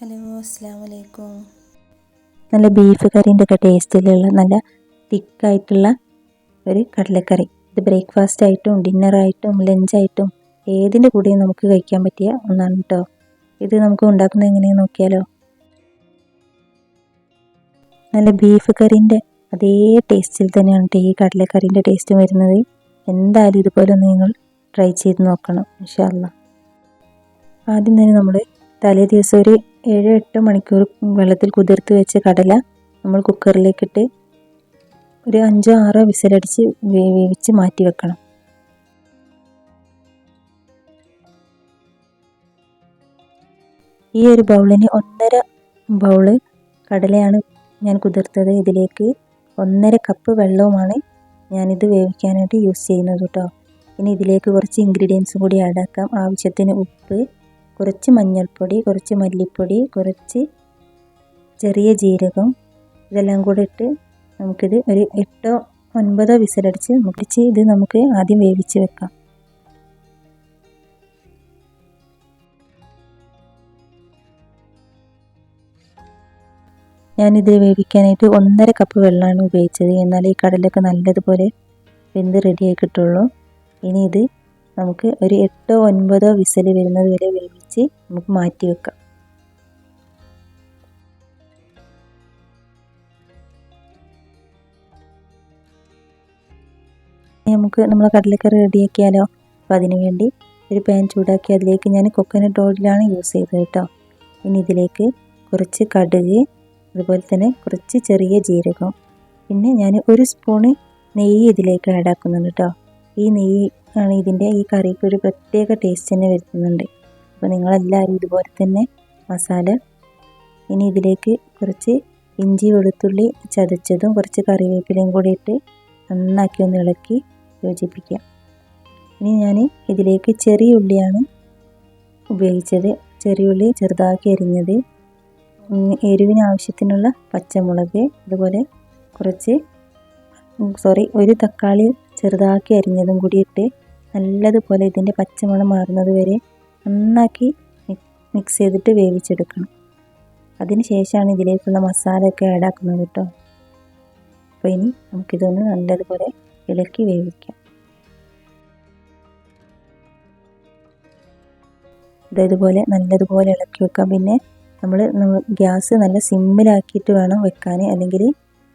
Hello അസ്സാം വലൈക്കും നല്ല ബീഫ് കറിന്റെ ഒക്കെ ടേസ്റ്റിലുള്ള നല്ല തിക്കായിട്ടുള്ള ഒരു കടലക്കറി. ഇത് ബ്രേക്ക്ഫാസ്റ്റ് ആയിട്ടും ഡിന്നറായിട്ടും ലഞ്ചായിട്ടും ഏതിന്റെ കൂടെയും നമുക്ക് കഴിക്കാൻ പറ്റിയ ഒന്നാണ് കേട്ടോ ഇത് നമുക്ക് ഉണ്ടാക്കുന്നത് എങ്ങനെയാണെന്ന് നോക്കിയാലോ? നല്ല ബീഫ് കറിന്റെ അതേ ടേസ്റ്റിൽ തന്നെയാണ് ഈ കടലക്കറിന്റെ ടേസ്റ്റ് വരുന്നത്. എന്തായാലും ഇതുപോലെ ഒന്ന് നിങ്ങൾ ട്രൈ ചെയ്ത് നോക്കണം ഇൻഷാല്ല ആദ്യം തന്നെ നമ്മൾ തലേ ദിവസം ഒരു ഏഴ് എട്ട് മണിക്കൂർ വെള്ളത്തിൽ കുതിർത്ത് വെച്ച കടല നമ്മൾ കുക്കറിലേക്കിട്ട് ഒരു അഞ്ചോ ആറോ വിസിലടിച്ച് വേവിച്ച് മാറ്റി വെക്കണം. ഈ ഒരു ബൗളിന് ഒന്നര ബൗൾ കടലയാണ് ഞാൻ കുതിർത്തത്. ഇതിലേക്ക് ഒന്നര കപ്പ് വെള്ളവുമാണ് ഞാനിത് വേവിക്കാനായിട്ട് യൂസ് ചെയ്യുന്നത് കേട്ടോ ഇനി ഇതിലേക്ക് കുറച്ച് ഇൻഗ്രീഡിയൻസും കൂടി ആഡ് ആക്കാം. ആവശ്യത്തിന് ഉപ്പ് കുറച്ച് മഞ്ഞൾപ്പൊടി കുറച്ച് മല്ലിപ്പൊടി കുറച്ച് ചെറിയ ജീരകം ഇതെല്ലാം കൂടെ ഇട്ട് നമുക്കിത് ഒരു എട്ടോ ഒൻപതോ വിസിലടിച്ച് മുട്ടിച്ച് ഇത് നമുക്ക് ആദ്യം വേവിച്ച് വെക്കാം. ഞാനിത് വേവിക്കാനായിട്ട് ഒന്നര കപ്പ് വെള്ളമാണ് ഉപയോഗിച്ചത്. എന്നാൽ ഈ കടലൊക്കെ നല്ലതുപോലെ വെന്ത് റെഡിയായി കിട്ടുള്ളൂ. ഇനി ഇത് നമുക്ക് ഒരു എട്ടോ ഒൻപതോ വിസിൽ വരുന്നത് വരെ വേവിച്ച് നമുക്ക് മാറ്റി വെക്കാം. നമുക്ക് നമ്മൾ കടലക്കറി റെഡിയാക്കിയാലോ അപ്പോൾ അതിന് വേണ്ടി ഒരു പാൻ ചൂടാക്കി അതിലേക്ക് ഞാൻ കൊക്കനട്ട് ഓയിലാണ് യൂസ് ചെയ്തത് കേട്ടോ. ഇനി ഇതിലേക്ക് കുറച്ച് കടുക് അതുപോലെ തന്നെ കുറച്ച് ചെറിയ ജീരകം. പിന്നെ ഞാൻ ഒരു സ്പൂണ് നെയ്യ് ഇതിലേക്ക് ആഡ് ആക്കുന്നുണ്ട് കേട്ടോ. ഈ നെയ്യ് ആണ് ഇതിന്റെ ഈ കറിക്ക് ഒരു പ്രത്യേക ടേസ്റ്റ് തന്നെ വരുത്തുന്നുണ്ട്. അപ്പോൾ നിങ്ങളെല്ലാവരും ഇതുപോലെ തന്നെ മസാല ഇനി ഇതിലേക്ക് കുറച്ച് ഇഞ്ചി വെളുത്തുള്ളി ചതച്ചതും കുറച്ച് കറിവേപ്പിലയും കൂടി ഇട്ട് നന്നാക്കി ഒന്ന് ഇളക്കി യോജിപ്പിക്കാം. ഇനി ഞാൻ ഇതിലേക്ക് ചെറിയ ഉള്ളിയാണ് ഉപയോഗിച്ചത്. ചെറിയ ഉള്ളി ചെറുതാക്കി അരിഞ്ഞത്. എരിവിന് ആവശ്യത്തിനുള്ള പച്ചമുളക് അതുപോലെ കുറച്ച് സോറി ഒരു തക്കാളി ചെറുതാക്കി അരിഞ്ഞതും കൂടി ഇട്ട് നല്ലതുപോലെ ഇതിന്റെ പച്ചമണം മാറുന്നത് വരെ നന്നാക്കി മിക്സ് ചെയ്തിട്ട് വേവിച്ചെടുക്കണം. അതിന് ശേഷമാണ് ഇതിലേക്കുള്ള മസാലയൊക്കെ ആഡ് ആക്കുന്നത് കേട്ടോ. അപ്പോൾ ഇനി നമുക്കിതൊന്ന് നല്ലതുപോലെ ഇളക്കി വേവിക്കാം. ഇതേതുപോലെ നല്ലതുപോലെ ഇളക്കി വെക്കാം. പിന്നെ നമ്മൾ ഗ്യാസ് നല്ല സിമ്മിലാക്കിയിട്ട് വേണം വെക്കാൻ അല്ലെങ്കിൽ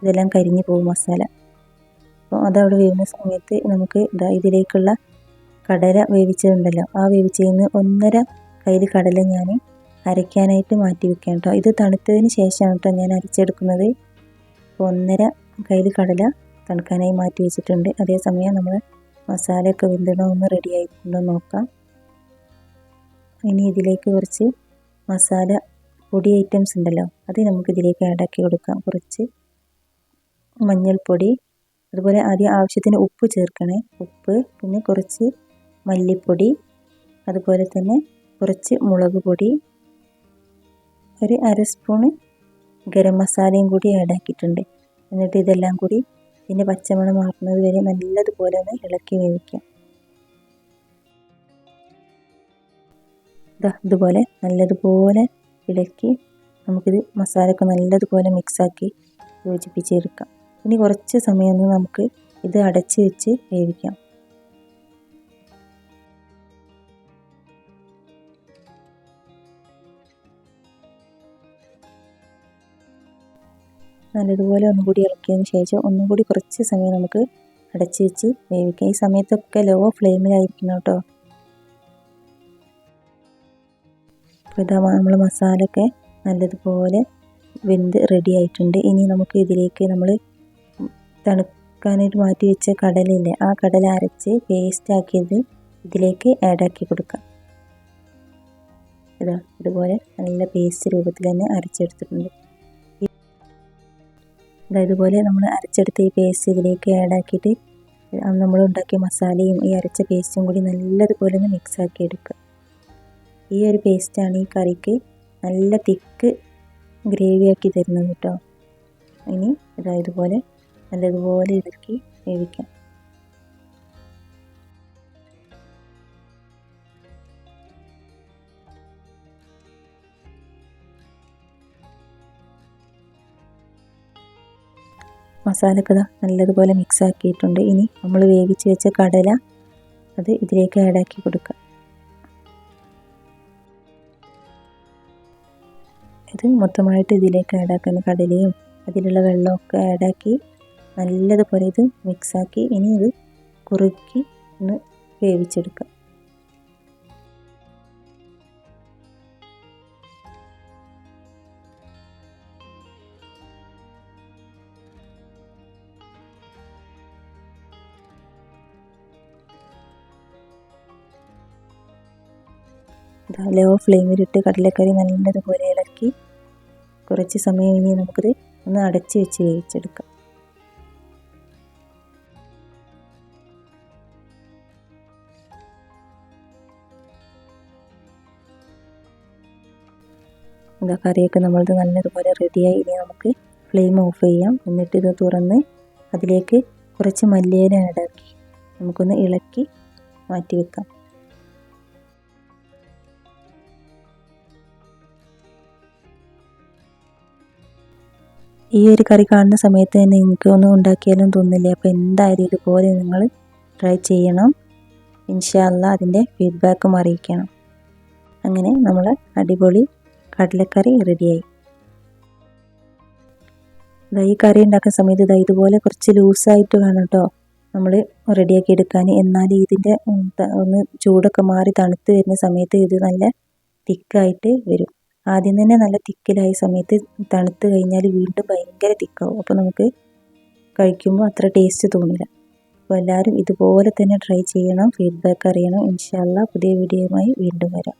ഇതെല്ലാം കരിഞ്ഞു പോകും മസാല. അപ്പോൾ അതവിടെ വേവുന്ന സമയത്ത് നമുക്ക് ഇതാ ഇതിലേക്കുള്ള കടല വേവിച്ചതുണ്ടല്ലോ ആ വേവിച്ചതിന് ഒന്നര കയ്യിൽ കടല ഞാൻ അരയ്ക്കാനായിട്ട് മാറ്റി വെക്കാം കേട്ടോ. ഇത് തണുത്തതിന് ശേഷമാണ് കേട്ടോ ഞാൻ അരച്ചെടുക്കുന്നത്. ഒന്നര കയ്യിൽ കടല തണുക്കാനായി മാറ്റി വെച്ചിട്ടുണ്ട്. അതേസമയം നമ്മൾ മസാലയൊക്കെ വെന്തണോ ഒന്ന് റെഡി ആയിട്ടുണ്ടോ നോക്കാം. ഇനി ഇതിലേക്ക് കുറച്ച് മസാല പൊടി ഐറ്റംസ് ഉണ്ടല്ലോ അത് നമുക്ക് ഇതിലേക്ക് ആക്കി കൊടുക്കാം. കുറച്ച് മഞ്ഞൾപ്പൊടി അതുപോലെ ആദ്യം ആവശ്യത്തിന് ഉപ്പ് ചേർക്കണേ. ഉപ്പ് പിന്നെ കുറച്ച് മല്ലിപ്പൊടി അതുപോലെ തന്നെ കുറച്ച് മുളക് പൊടി ഒരു അര സ്പൂണ് ഗരം മസാലയും കൂടി ആഡ് ആക്കിയിട്ടുണ്ട്. എന്നിട്ട് ഇതെല്ലാം കൂടി ഇതിന്റെ പച്ചമണം മാറുന്നത് വരെ നല്ലതുപോലെ ഒന്ന് ഇളക്കി വേവിക്കാം ഇതാ ഇതുപോലെ നല്ലതുപോലെ ഇളക്കി നമുക്കിത് മസാലയൊക്കെ നല്ലതുപോലെ മിക്സാക്കി യോജിപ്പിച്ചെടുക്കാം. ഇനി കുറച്ച് സമയം നമുക്ക് ഇത് അടച്ച് വെച്ച് വേവിക്കാം. നല്ലതുപോലെ ഒന്നും കൂടി ഇറക്കിയതിന് ശേഷം ഒന്നും കൂടി കുറച്ച് സമയം നമുക്ക് അടച്ച് വെച്ച് വേവിക്കാം. ഈ സമയത്തൊക്കെ ലോ ഫ്ലെയിമിലായിരിക്കണം കേട്ടോ. അപ്പോൾ ഇതാ നമ്മൾ മസാലയൊക്കെ നല്ലതുപോലെ വെന്ത് റെഡി ആയിട്ടുണ്ട്. ഇനി നമുക്ക് ഇതിലേക്ക് നമ്മൾ തണുക്കാനായിട്ട് മാറ്റി വെച്ച കടലില്ലേ ആ കടല അരച്ച് പേസ്റ്റ് ആക്കിയത് ഇതിലേക്ക് ആഡ് ആക്കി കൊടുക്കാം. ഇതാ ഇതുപോലെ നല്ല പേസ്റ്റ് രൂപത്തിൽ തന്നെ അരച്ചെടുത്തിട്ടുണ്ട്. ഇതുപോലെ നമ്മൾ അരച്ചെടുത്ത ഈ പേസ്റ്റ് ഇതിലേക്ക് ആഡ് ആക്കിയിട്ട് നമ്മൾ ഉണ്ടാക്കിയ മസാലയും ഈ അരച്ച പേസ്റ്റും കൂടി നല്ലതുപോലെ ഒന്ന് മിക്സ് ആക്കി എടുക്കുക. ഈ ഒരു പേസ്റ്റാണ് ഈ കറിക്ക് നല്ല തിക്ക് ഗ്രേവി ആക്കി തരുന്നത് കേട്ടോ. ഇനി ഇതാ ഇതുപോലെ നല്ലതുപോലെ ഇളക്കി വേവിക്കാം. മസാലയൊക്കെ നല്ലതുപോലെ മിക്സ് ആക്കിയിട്ടുണ്ട് ഇനി നമ്മൾ വേവിച്ച് വെച്ച കടല അത് ഇതിലേക്ക് ആഡാക്കി കൊടുക്കുക ഇത് മൊത്തമായിട്ട് ഇതിലേക്ക് ആഡാക്കുന്ന കടലയും അതിലുള്ള വെള്ളമൊക്കെ ആഡാക്കി നല്ലതുപോലെ ഇത് മിക്സാക്കി ഇനി ഇത് കുറുക്കി ഒന്ന് വേവിച്ചെടുക്കാം. ലോ ഫ്ലെയിമിലിട്ട് കടലക്കറി നല്ലതുപോലെ ഇളക്കി കുറച്ച് സമയം ഇനി നമുക്കിത് ഒന്ന് അടച്ച് വെച്ച് വേവിച്ചെടുക്കാം. എന്താ കറിയൊക്കെ നമ്മളത് നല്ലതുപോലെ റെഡിയായി ഇനി നമുക്ക് ഫ്ലെയിം ഓഫ് ചെയ്യാം. എന്നിട്ട് ഇത് തുറന്ന് അതിലേക്ക് കുറച്ച് മല്ലിയില ആഡാക്കി നമുക്കൊന്ന് ഇളക്കി മാറ്റി വെക്കാം ഈ ഒരു കറി കാണുന്ന സമയത്ത് തന്നെ ഒന്നും ഉണ്ടാക്കിയാലും തോന്നില്ല അപ്പോൾ എന്തായാലും ഇതുപോലെ നിങ്ങൾ ട്രൈ ചെയ്യണം. ഇൻഷാല്ല അതിന്റെ ഫീഡ്ബാക്കും അറിയിക്കണം. അങ്ങനെ നമ്മൾ അടിപൊളി കടലക്കറി റെഡിയായി ഈ കറി ഉണ്ടാക്കുന്ന സമയത്ത് ഇതാ ഇതുപോലെ കുറച്ച് ലൂസായിട്ട് വേണം കേട്ടോ നമ്മൾ റെഡിയാക്കി എടുക്കാൻ. എന്നാൽ ഇതിന്റെ ഒന്ന് ചൂടൊക്കെ മാറി തണുത്ത് വരുന്ന സമയത്ത് ഇത് നല്ല തിക്കായിട്ട് വരും. ആദ്യം തന്നെ നല്ല തിക്കിലായ സമയത്ത് തണുത്ത് കഴിഞ്ഞാൽ വീണ്ടും ഭയങ്കര തിക്കാവും. അപ്പോൾ നമുക്ക് കഴിക്കുമ്പോൾ അത്ര ടേസ്റ്റ് തോന്നില്ല. അപ്പോൾ എല്ലാവരും ഇതുപോലെ തന്നെ ട്രൈ ചെയ്യണം ഫീഡ്ബാക്ക് അറിയണം. ഇൻഷാല്ല പുതിയ വീഡിയോയുമായി വീണ്ടും വരാം.